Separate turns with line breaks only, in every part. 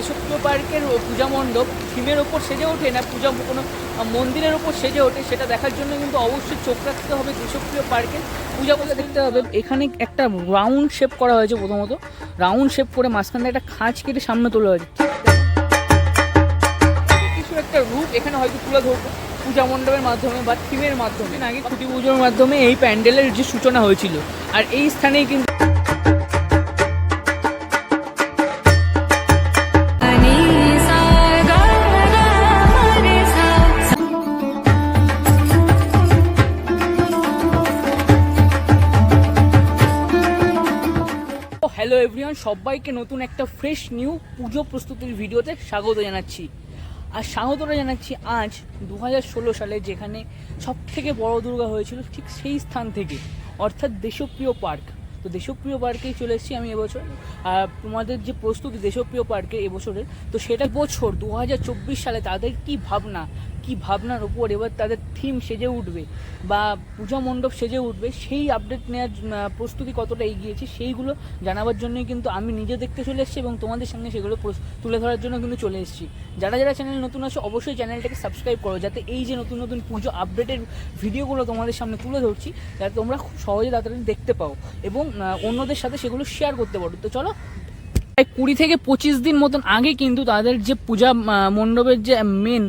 দেশপ্রিয় পার্কের পূজা মণ্ডপ থিমের ওপর সেজে ওঠে না পূজা কোনো মন্দিরের ওপর সেজে ওঠে সেটা দেখার জন্য কিন্তু অবশ্যই চোখ রাখতে হবে দেশপ্রিয় পার্কের পূজা পূজা দেখতে হবে। এখানে একটা রাউন্ড শেপ করা হয়েছে প্রথমত। রাউন্ড শেপ করে মাঝখানে একটা খাঁজ কেটে সামনে তোলা হয়েছে। কিছু একটা রূপ এখানে হয়তো তুলে ধরবো পূজা মণ্ডপের মাধ্যমে বা থিমের মাধ্যমে। আগে খুঁটি পুজোর মাধ্যমে এই প্যান্ডেলের যে সূচনা হয়েছিল আর এই স্থানেই কিন্তু এভরিওয়ান সবাইকে নতুন একটা ফ্রেশ নিউ পুজো প্রস্তুতির ভিডিওতে স্বাগত জানাচ্ছি। আর স্বাগতটা জানাচ্ছি আজ দু সালে যেখানে সব থেকে বড় দুর্গা হয়েছিল ঠিক সেই স্থান থেকে, অর্থাৎ দেশপ্রিয় পার্ক। তো দেশপ্রিয় পার্কেই চলে এসেছি আমি এবছর। আর তোমাদের যে প্রস্তুতি দেশপ্রিয় পার্কে এবছরের, তো সেটা বছর দু হাজার চব্বিশ সালে তাদের কি ভাবনা কি ভাবনার উপর এবার তাদের থিম সেজে উঠবে বা পূজা মণ্ডপ সেজে উঠবে, সেই আপডেট নেওয়ার প্রস্তুতি কতটা এগিয়েছে সেইগুলো জানাবার জন্যই কিন্তু আমি নিজে দেখতে চলে এসেছি এবং তোমাদের সামনে সেগুলো তুলে ধরার জন্য কিন্তু চলে এসেছি। যারা যারা চ্যানেল নতুন আছে, অবশ্যই চ্যানেলটাকে সাবস্ক্রাইব করো যাতে এই যে নতুন নতুন পুজো আপডেটের ভিডিওগুলো তোমাদের সামনে তুলে ধরছি, যাতে তোমরা খুব সহজে তাড়াতাড়ি দেখতে পাও এবং অন্যদের সাথে সেগুলো শেয়ার করতে পারো। তো চলো, প্রায় কুড়ি থেকে পঁচিশ দিন মতন আগে কিন্তু তাদের যে পূজা মণ্ডপের যে মেন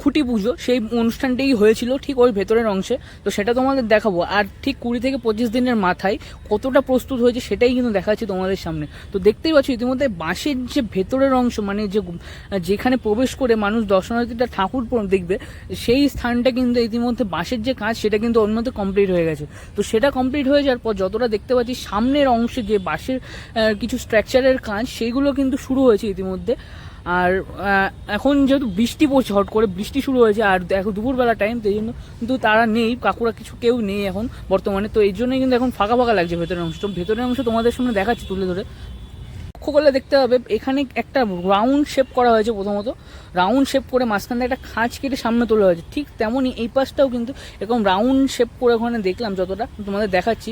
খুঁটি পুজো, সেই অনুষ্ঠানটাই হয়েছিল ঠিক ওই ভেতরের অংশে। তো সেটা তোমাদের দেখাবো। আর ঠিক কুড়ি থেকে পঁচিশ দিনের মাথায় কতটা প্রস্তুত হয়েছে সেটাই কিন্তু দেখাচ্ছি তোমাদের সামনে। তো দেখতেই পাচ্ছ ইতিমধ্যে বাঁশের যে ভেতরের অংশ মানে যে যেখানে প্রবেশ করে মানুষ দর্শনার্থীটা ঠাকুর দেখবে, সেই স্থানটা কিন্তু ইতিমধ্যে বাঁশের যে কাজ, সেটা কিন্তু অন্য কমপ্লিট হয়ে গেছে। তো সেটা কমপ্লিট হয়ে যাওয়ার পর যতটা দেখতে পাচ্ছি, সামনের অংশে যে বাঁশের কিছু স্ট্রাকচারের কাজ সেইগুলো কিন্তু শুরু হয়েছে ইতিমধ্যে। আর এখন যেহেতু বৃষ্টি পড়ছে, হট করে বৃষ্টি শুরু হয়েছে, আর এখন দুপুরবেলা টাইম তো এই জন্য কিন্তু তারা নেই, কাকুরা কিছু কেউ নেই এখন বর্তমানে, তো এই জন্যই কিন্তু এখন ফাঁকা ফাঁকা লাগছে ভেতরের অংশ। তো ভেতরের অংশ তোমাদের সামনে দেখাচ্ছি তুলে ধরে। লক্ষ্য করলে দেখতে হবে, এখানে একটা রাউন্ড শেপ করা হয়েছে প্রথমত। রাউন্ড শেপ করে মাঝখানে একটা খাঁজ কেটে সামনে তোলা হয়েছে। ঠিক তেমনই এই পাশটাও কিন্তু এরকম রাউন্ড শেপ করে ওখানে দেখলাম যতটা, তোমাদের দেখাচ্ছি।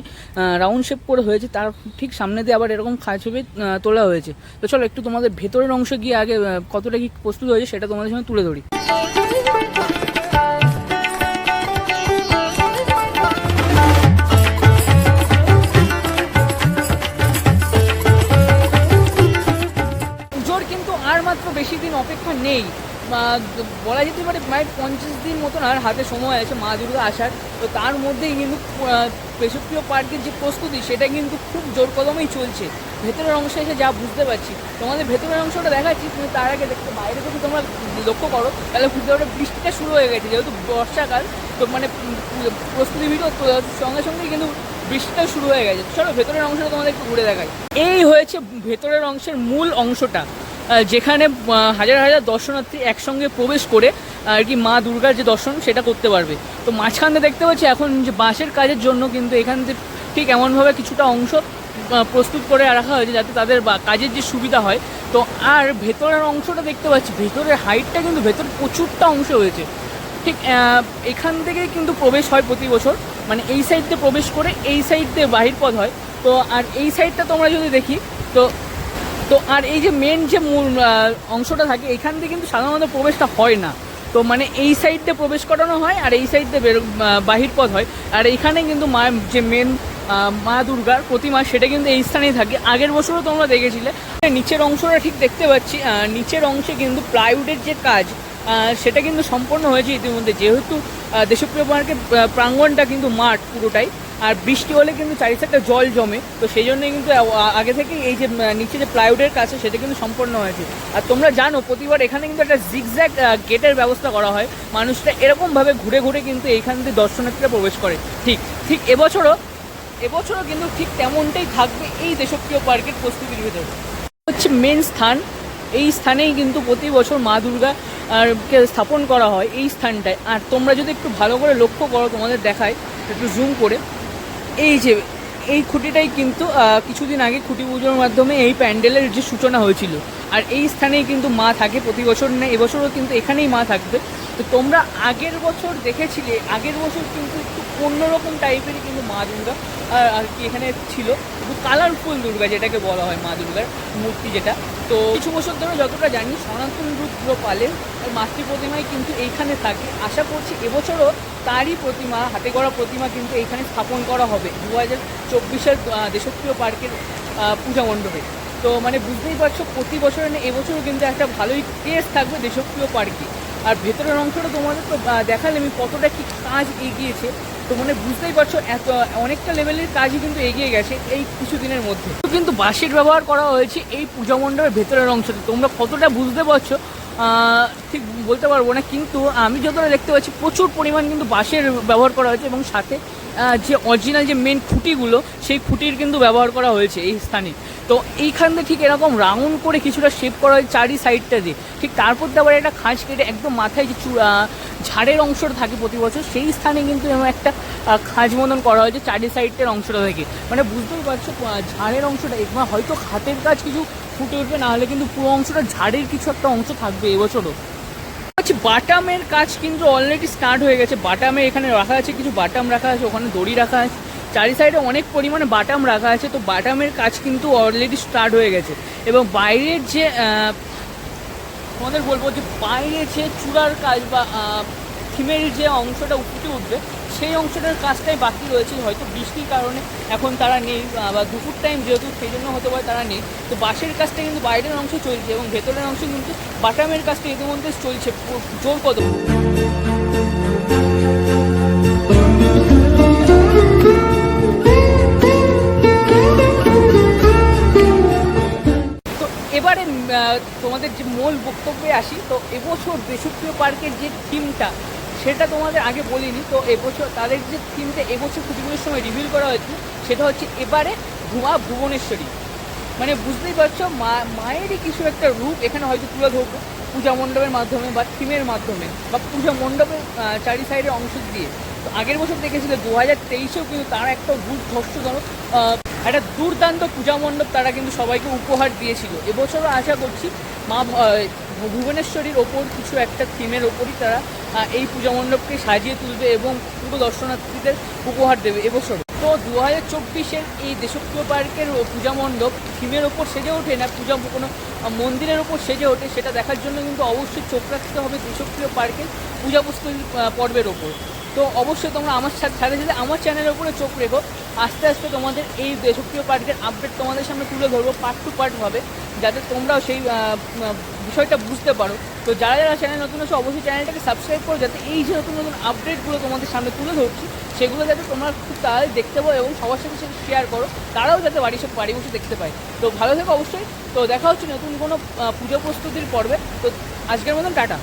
রাউন্ড শেপ করে হয়েছে, তার ঠিক সামনে দিয়ে আবার এরকম খাঁজ ভেবে তোলা হয়েছে। তো চলো একটু তোমাদের ভেতরের অংশ গিয়ে আগে কতটা কি প্রস্তুত হয়েছে সেটা তোমাদের সঙ্গে তুলে ধরি। বেশি দিন অপেক্ষা নেই। বলা যেতে পারে প্রায় পঞ্চাশ দিন মতন আর হাতে সময় আছে মা দুর্গা আসার। তো তার মধ্যেই কিন্তু পেশপ্রিয় পার্কের যে প্রস্তুতি, সেটা কিন্তু খুব জোর কদমেই চলছে। ভেতরের অংশে এসে যা বুঝতে পারছি। তোমাদের ভেতরের অংশটা দেখাচ্ছি কিন্তু তার আগে দেখতে, বাইরে যদি তোমরা লক্ষ্য করো, তাহলে পারবে বৃষ্টিটা শুরু হয়ে গেছে, যেহেতু বর্ষাকাল, তো মানে প্রস্তুতি ভিডিও সঙ্গে সঙ্গেই কিন্তু বৃষ্টিটা শুরু হয়ে গেছে। চলো ভেতরের অংশটা তোমাদের একটু ঘুরে দেখাই। এই হয়েছে ভেতরের অংশের মূল অংশটা। যেখানে হাজার হাজার দর্শনার্থী একসঙ্গে প্রবেশ করে, আর কি মা দুর্গার যে দর্শন সেটা করতে পারবে। তো মাঝখানে দেখতে পাচ্ছি এখন যে বাঁশের কাজের জন্য কিন্তু এখান থেকে ঠিক এমনভাবে কিছুটা অংশ প্রস্তুত করে রাখা হয়েছে যাতে তাদের কাজের যে সুবিধা হয়। তো আর ভেতরের অংশটা দেখতে পাচ্ছি, ভেতরের হাইটটা কিন্তু ভেতর প্রচুরটা অংশ হয়েছে। ঠিক এখান থেকে কিন্তু প্রবেশ হয় প্রতি বছর। মানে এই সাইড দিয়ে প্রবেশ করে এই সাইড দিয়ে বাহির পথ হয়। তো আর এই সাইডটা তোমরা যদি দেখি, তো তো আর এই যে মেন যে মূল অংশটা থাকে, এখান দিয়ে কিন্তু সাধারণত প্রবেশটা হয় না। তো মানে এই সাইড দিয়ে প্রবেশ করানো হয় আর এই সাইড দিয়ে বাহির পথ হয়। আর এখানে কিন্তু মা, যে মেন মা দুর্গার প্রতিমা, সেটা কিন্তু এই স্থানেই থাকে। আগের বছরও তোমরা দেখেছিলে। নিচের অংশটা ঠিক দেখতে পাচ্ছি। নিচের অংশে কিন্তু প্লাইউডের যে কাজ সেটা কিন্তু সম্পন্ন হয়েছে ইতিমধ্যে। যেহেতু দেশপ্রিয় পার্কের প্রাঙ্গণটা কিন্তু মাঠ পুরোটাই। আর বৃষ্টি হলে কিন্তু চারি সাইডটা জল জমে, তো সেই জন্যই কিন্তু আগে থেকে এই যে নিচে যে প্লাইউডের কাছে সেটা কিন্তু সম্পন্ন হয়েছে। আর তোমরা জানো, প্রতিবার এখানে কিন্তু একটা জিগজ্যাগ গেটের ব্যবস্থা করা হয়। মানুষটা এরকমভাবে ঘুরে ঘুরে কিন্তু এইখান থেকে দর্শনার্থীরা প্রবেশ করে। ঠিক ঠিক এবছরও এবছরও কিন্তু ঠিক তেমনটাই থাকবে এই দেশপ্রিয় পার্কের প্রস্তুতির ভিতরে। হচ্ছে মেন স্থান, এই স্থানেই কিন্তু প্রতি বছর মা দুর্গা, আর, কে স্থাপন করা হয় এই স্থানটায়। আর তোমরা যদি একটু ভালো করে লক্ষ্য করো তোমাদের দেখায়, একটু জুম করে এই যে, এই খুঁটিটাই কিন্তু কিছুদিন আগে খুঁটি পুজোর মাধ্যমে এই প্যান্ডেলের যে সূচনা হয়েছিল। আর এই স্থানেই কিন্তু মা থাকে প্রতি বছর না এবছরও কিন্তু এখানেই মা থাকবে। তো তোমরা আগের বছর দেখেছিলে, আগের বছর কিন্তু একটু অন্যরকম টাইপেরই কিন্তু মা দুর্গা আর কি এখানে ছিল। একটু কালারফুল দুর্গা যেটাকে বলা হয়, মা দুর্গার মূর্তি যেটা। তো কিছু বছর ধরে যতটা জানি সনাতন রুদ্র পালের মাতৃ প্রতিমাই কিন্তু এইখানে থাকে। আশা করছি এবছরও তারই প্রতিমা, হাতে গড়া প্রতিমা কিন্তু এইখানে স্থাপন করা হবে দু হাজার চব্বিশের দেশপ্রিয় পার্কের পূজা মণ্ডপে। তো মানে বুঝতেই পারছ, প্রতি বছরে এবছরও কিন্তু একটা ভালোই টেস্ট থাকবে দেশপ্রিয় পার্কে। আর ভেতরের অংশটা তোমাদের তো দেখালে আমি কতটা কি কাজ এগিয়েছে। তো মানে বুঝতেই পারছ, এত, অনেকটা লেভেলের কাজই কিন্তু এগিয়ে গেছে এই কিছুদিনের মধ্যে। তো কিন্তু বাঁশের ব্যবহার করা হয়েছে এই পূজা মণ্ডপের ভেতরের অংশতে তোমরা কতটা বুঝতে পারছ? ঠিক বলতে পারব না, কিন্তু আমি যতটা দেখতে পাচ্ছি প্রচুর পরিমাণ কিন্তু বাঁশের ব্যবহার করা হয়েছে এবং সাথে যে অরিজিনাল যে মেন খুঁটিগুলো, সেই খুঁটির কিন্তু ব্যবহার করা হয়েছে এই স্থানে। তো এইখান থেকে ঠিক এরকম রাউন্ড করে কিছুটা শেপ করা হয় চারি সাইডটা দিয়ে। ঠিক তারপর দিয়ে আবার একটা খাঁজ কেটে একদম মাথায় যে ঝাড়ের অংশটা থাকে প্রতি বছর, সেই স্থানে কিন্তু এরকম একটা খাঁজ মতন করা হয়েছে চারি সাইডটার অংশটা থেকে। মানে বুঝতেই পারছ ঝাড়ের অংশটা এবার হয়তো হাতের কাজ কিছু ফুটে উঠবে, নাহলে কিন্তু পুরো অংশটা ঝাড়ের কিছু একটা অংশ থাকবে এবছরও। হচ্ছে বাটামের কাজ কিন্তু অলরেডি স্টার্ট হয়ে গেছে। বাটামে এখানে রাখা আছে, কিছু বাটাম রাখা আছে, ওখানে দড়ি রাখা আছে। চারি সাইডে অনেক পরিমাণে বাটাম রাখা আছে, তো বাটামের কাজ কিন্তু অলরেডি স্টার্ট হয়ে গেছে। এবং বাইরের যে আমাদের বলব যে বাইরে যে চূড়ার কাজ বা থিমের যে অংশটা ফুটে উঠবে, সেই অংশটার কাজটাই বাকি রয়েছে। হয়তো বৃষ্টির কারণে এখন তারা নেই বা দুপুর টাইম যেহেতু সেই জন্য হতে পারে তারা নেই। তো বাঁশের কাজটা কিন্তু বাইরের অংশ চলছে এবং ভেতরের অংশ কিন্তু বাটামের কাজটা ইতিমধ্যে চলছে। জোর কত এবারে তোমাদের যে মূল বক্তব্যে আসি, তো এবছর দেশপ্রিয় পার্কের যে থিমটা সেটা তোমাদের আগে বলিনি তো এবছর তাদের যে থিমটা এবছর পুজোগুলোর সময় রিভিল করা হয়েছে সেটা হচ্ছে এবারে ধোঁয়া ভুবনেশ্বরী। মানে বুঝতেই পারছ মা মায়েরই কিছু একটা রূপ এখানে হয়তো তুলে ধরবো পূজা মণ্ডপের মাধ্যমে বা থিমের মাধ্যমে বা পূজা মণ্ডপের চারি সাইডের অংশ দিয়ে। তো আগের বছর দেখেছিল দু হাজার তেইশেও কিন্তু তারা একটা দুর্ধর্ষজনক আহ, একটা দুর্দান্ত পূজা মণ্ডপ তারা কিন্তু সবাইকে উপহার দিয়েছিল। এবছরও আশা করছি মা ভুবনেশ্বরীর ওপর কিছু একটা থিমের ওপরই তারা এই পূজা মণ্ডপকে সাজিয়ে তুলবে এবং পুরো দর্শনার্থীদের উপহার দেবে এবছর তো দু হাজার চব্বিশের এই দেশপ্রিয় পার্কের পূজা মণ্ডপ থিমের ওপর সেজে ওঠে না পূজা কোনো মন্দিরের ওপর সেজে ওঠে সেটা দেখার জন্য কিন্তু অবশ্যই চোখ রাখতে হবে দেশপ্রিয় পার্কের পূজা আহ, পর্বের ওপর। তো অবশ্যই তোমরা আমার সাথে সাথে আমার চ্যানেলের উপরে চোখ রেখো। আস্তে আস্তে তোমাদের এই দেশপ্রিয় পার্কের আপডেট তোমাদের সামনে তুলে ধরবো পার্ট টু পার্ট হবে, যাতে তোমরাও সেই বিষয়টা বুঝতে পারো। তো যারা যারা চ্যানেল নতুন আছে, অবশ্যই চ্যানেলটাকে সাবস্ক্রাইব করো, যাতে এই যে নতুন নতুন আপডেটগুলো তোমাদের সামনে তুলে ধরছি, সেগুলো যাতে তোমরা খুব তাড়াতাড়ি দেখতে পাও এবং সবার সাথে সেটা শেয়ার করো, তারাও যাতে বাড়ি সব বাড়ি বসে দেখতে পায়। তো ভালো থেকো অবশ্যই। তো দেখা হচ্ছে নতুন কোনো পুজো প্রস্তুতির পর্বে। তো আজকের মতন টাটা।